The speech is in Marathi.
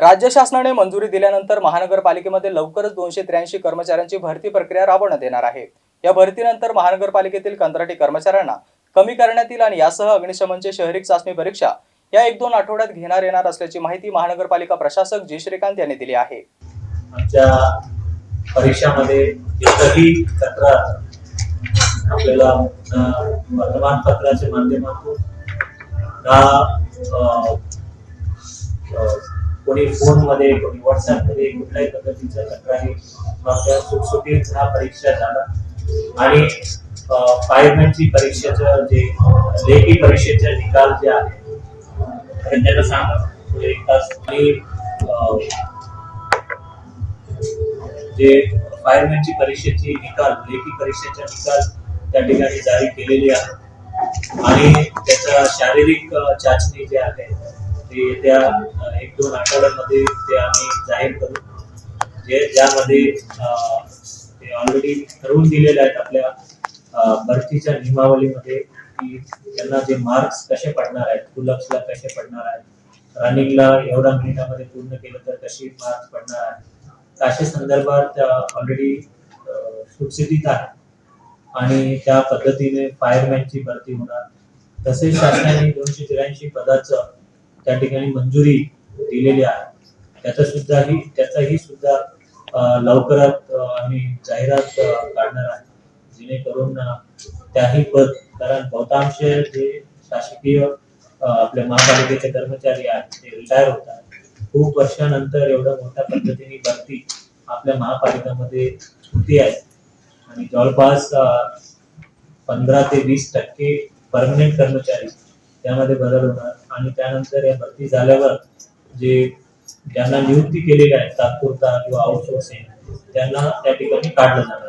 राज्य शासनाने मंजुरी दिल्यानंतर महानगरपालिकेमध्ये लवकरच दोनशे त्र्याऐंशी कर्मचाऱ्यांची भरती प्रक्रिया राबवण्यात येणार आहे. या भरतीनंतर महानगरपालिकेतील कंत्राटी कर्मचाऱ्यांना कमी करण्यात येईल आणि यासह अग्निशमनचे शहरी चाचणी परीक्षा या एक दोन आठवड्यात घेणार येणार असल्याची माहिती महानगरपालिका प्रशासक जी. श्रीकांत यांनी दिली आहे. आमच्या परीक्षामध्ये एकही तक्रार आपल्याला वर्तमानपत्राच्या माध्यमातून कोणी फोनमध्ये कोणी व्हॉट्सअपमध्ये कुठल्याही पद्धतीच्या तक्रारी त्या सुटसुटीत ह्या परीक्षा झाला. आणि फायरमॅनची परीक्षेचं जे लेखी परीक्षेचे निकाल जे आहे तर सांगा. एक तास. आणि जे फायरमॅनची परीक्षेची निकाल लेखी परीक्षेचा निकाल त्या ठिकाणी जारी केलेली आहे आणि त्याचा शारीरिक चाचणी जे आहे ते त्या दोन आठवड्यामध्ये ते आम्ही जाहीर करू. जे ज्यामध्ये ते ऑलरेडी ठरवून दिलेले आहेत आपल्या भरतीच्या नियमावलीमध्ये की त्यांना जे मार्क्स कसे पडणार आहेत पुलअप्सला कसे पडणार आहेत रनिंगला एवढ्या मिनिटामध्ये पूर्ण केलं तर कशी मार्क्स पडणार आहेत अशा संदर्भात ऑलरेडी सुटसुटीत आहे. आणि त्या पद्धतीने फायरमॅनची भरती होणार. तसेच शासनाने दोनशे त्र्याऐंशी पदाचं त्या ठिकाणी मंजुरी दिलेले आहे. त्याचा सुद्धा ही त्याचाही सुद्धा लवकरात आम्ही जाहिरात काढणार आहे. जेणेकरून त्याही पद कारण बहुतांश जे शासकीय आपल्या महापालिकेचे कर्मचारी आहेत ते रिटायर होतात. खूप वर्षानंतर एवढ्या मोठ्या पद्धतीने भरती आपल्या महापालिकामध्ये होती आहे. आणि जवळपास पंधरा ते वीस टक्के परमनंट कर्मचारी त्यामध्ये बदल होणार. आणि त्यानंतर या भरती झाल्यावर जे ज्यांना नियुक्ती केलेली आहे तात्पुरता किंवा आउटसोर्सिंग त्यांना त्या ठिकाणी काढलं जाणार